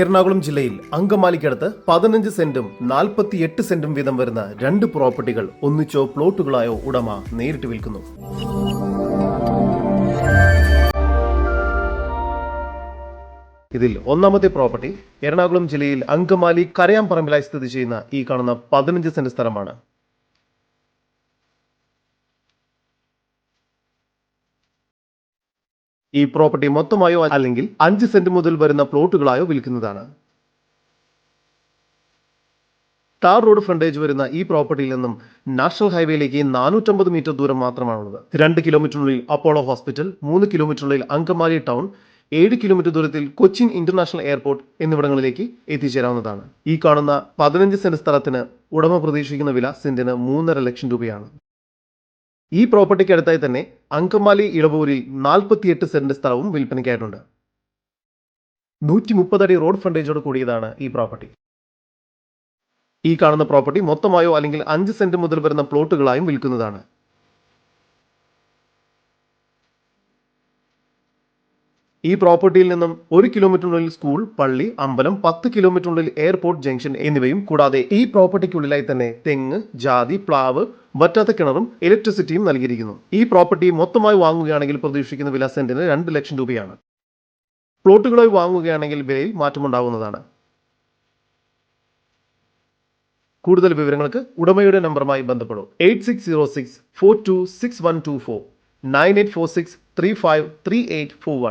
എറണാകുളം ജില്ലയിൽ അങ്കമാലിക്കടുത്ത് പതിനഞ്ച് സെന്റും നാൽപ്പത്തി എട്ട് സെന്റും വീതം വരുന്ന രണ്ട് പ്രോപ്പർട്ടികൾ ഒന്നിച്ചോ പ്ലോട്ടുകളായോ ഉടമ നേരിട്ട് വിൽക്കുന്നു. ഇതിൽ ഒന്നാമത്തെ പ്രോപ്പർട്ടി എറണാകുളം ജില്ലയിൽ അങ്കമാലി കരയാമ്പറമ്പിലായി സ്ഥിതി ചെയ്യുന്ന ഈ കാണുന്ന പതിനഞ്ച് സെന്റ് സ്ഥലമാണ്. ഈ പ്രോപ്പർട്ടി മൊത്തമായോ അല്ലെങ്കിൽ അഞ്ച് സെന്റ് മുതൽ വരുന്ന പ്ലോട്ടുകളായോ വിൽക്കുന്നതാണ്. ടാർ റോഡ് ഫ്രണ്ടേജ് വരുന്ന ഈ പ്രോപ്പർട്ടിയിൽ നിന്നും നാഷണൽ ഹൈവേയിലേക്ക് നാനൂറ്റമ്പത് മീറ്റർ ദൂരം മാത്രമാണുള്ളത്. രണ്ട് കിലോമീറ്ററിനുള്ളിൽ അപ്പോളോ ഹോസ്പിറ്റൽ മൂന്ന് കിലോമീറ്ററിനുള്ളിൽ അങ്കമാലി ടൗൺ ഏഴ് കിലോമീറ്റർ ദൂരത്തിൽ കൊച്ചിൻ ഇന്റർനാഷണൽ എയർപോർട്ട് എന്നിവിടങ്ങളിലേക്ക് എത്തിച്ചേരാവുന്നതാണ്. ഈ കാണുന്ന പതിനഞ്ച് സെന്റ് സ്ഥലത്തിന് ഉടമ പ്രതീക്ഷിക്കുന്ന വില സെന്റിന് മൂന്നര ലക്ഷം രൂപയാണ്. ഈ പ്രോപ്പർട്ടിക്ക് അടുത്തായി തന്നെ അങ്കമാലി ഇളവൂരിൽ നാൽപ്പത്തിയെട്ട് സെന്റ് സ്ഥലവും വിൽപ്പനയ്ക്കായിട്ടുണ്ട്. നൂറ്റി മുപ്പതടി റോഡ് ഫ്രണ്ടേജോട് കൂടിയതാണ് ഈ പ്രോപ്പർട്ടി. ഈ കാണുന്ന പ്രോപ്പർട്ടി മൊത്തമായോ അല്ലെങ്കിൽ അഞ്ച് സെന്റ് മുതൽ വരുന്ന പ്ലോട്ടുകളായും വിൽക്കുന്നതാണ്. ഈ പ്രോപ്പർട്ടിയിൽ നിന്നും ഒരു കിലോമീറ്ററിനുള്ളിൽ സ്കൂൾ പള്ളി അമ്പലം പത്ത് കിലോമീറ്ററിനുള്ളിൽ എയർപോർട്ട് ജംഗ്ഷൻ എന്നിവയും കൂടാതെ ഈ പ്രോപ്പർട്ടിക്കുള്ളിലായി തന്നെ തെങ്ങ് ജാതി പ്ലാവ് വറ്റാത്ത കിണറും ഇലക്ട്രിസിറ്റിയും നൽകിയിരിക്കുന്നു. ഈ പ്രോപ്പർട്ടി മൊത്തമായി വാങ്ങുകയാണെങ്കിൽ പ്രതീക്ഷിക്കുന്ന വില സെന്റിന് രണ്ട് ലക്ഷം രൂപയാണ്. പ്ലോട്ടുകളായി വാങ്ങുകയാണെങ്കിൽ വിലയിൽ മാറ്റമുണ്ടാകുന്നതാണ്. കൂടുതൽ വിവരങ്ങൾക്ക് ഉടമയുടെ നമ്പറുമായി ബന്ധപ്പെടും. Eight six zero six four two six one two four. Nine eight four six three five three eight four one.